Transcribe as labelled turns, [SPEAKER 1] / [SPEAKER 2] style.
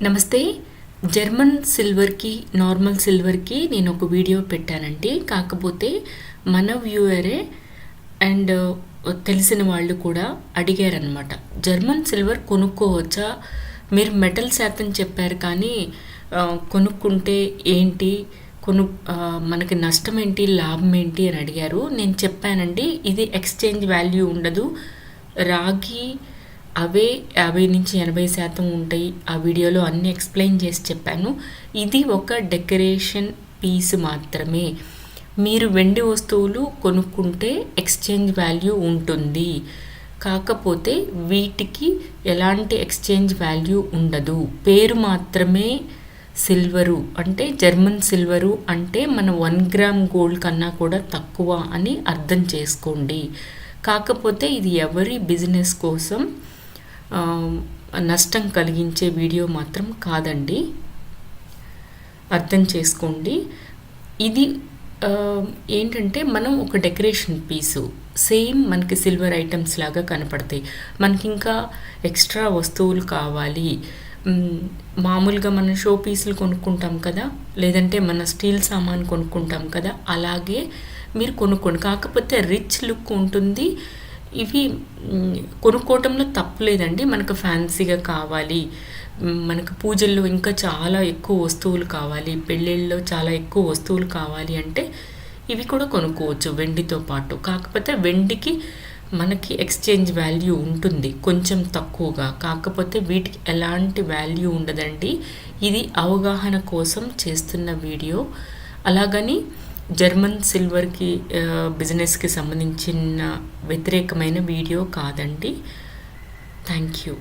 [SPEAKER 1] నమస్తే. German సిల్వర్కి normal సిల్వర్కి నేను ఒక వీడియో పెట్టానండి. కాకపోతే మన వ్యూయరే అండ్ తెలిసిన వాళ్ళు కూడా అడిగారనమాట జర్మన్ సిల్వర్ కొనుక్కోవచ్చా? మీరు మెటల్ శాతం చెప్పారు కానీ కొనుక్కుంటే ఏంటి? కొను మనకి నష్టం ఏంటి? లాభం ఏంటి అని అడిగారు. నేను చెప్పానండి ఇది ఎక్స్చేంజ్ వాల్యూ ఉండదు. రాగి అవే యాభై నుంచి ఎనభై శాతం ఉంటాయి. ఆ వీడియోలో అన్ని ఎక్స్ప్లెయిన్ చేసి చెప్పాను. ఇది ఒక డెకరేషన్ పీస్ మాత్రమే. మీరు వెండి వస్తువులు కొనుక్కుంటే ఎక్స్చేంజ్ వాల్యూ ఉంటుంది. కాకపోతే వీటికి ఎలాంటి ఎక్స్చేంజ్ వాల్యూ ఉండదు. పేరు మాత్రమే సిల్వరు అంటే జర్మన్ సిల్వరు అంటే మన వన్ గ్రామ్ గోల్డ్ కన్నా కూడా తక్కువ అని అర్థం చేసుకోండి. కాకపోతే ఇది ఎవరి బిజినెస్ కోసం నష్టం కలిగించే వీడియో మాత్రం కాదండి. అర్థం చేసుకోండి. ఇది ఏంటంటే మనం ఒక డెకరేషన్ పీసు సేమ్ మనకి సిల్వర్ ఐటమ్స్ లాగా కనపడతాయి. మనకి ఇంకా ఎక్స్ట్రా వస్తువులు కావాలి. మామూలుగా మనం షో పీసులు కొనుక్కుంటాం కదా లేదంటే మన స్టీల్ సామాన్ కొనుక్కుంటాం కదా అలాగే మీరు కొనుక్కోండి. కాకపోతే రిచ్ లుక్ ఉంటుంది. ఇవి కొనుక్కోవటంలో తప్పులేదండి. మనకు ఫ్యాన్సీగా కావాలి. మనకు పూజల్లో ఇంకా చాలా ఎక్కువ వస్తువులు కావాలి. పెళ్ళిళ్ళలో చాలా ఎక్కువ వస్తువులు కావాలి అంటే ఇవి కూడా కొనుక్కోవచ్చు వెండితో పాటు. కాకపోతే వెండికి మనకి ఎక్స్చేంజ్ వాల్యూ ఉంటుంది కొంచెం తక్కువగా. కాకపోతే వీటికి ఎలాంటి వాల్యూ ఉండదండి. ఇది అవగాహన కోసం చేస్తున్న వీడియో. అలాగని జర్మన్ సిల్వర్కి బిజినెస్కి సంబంధించిన వ్యతిరేకమైన వీడియో కాదండి. Thank you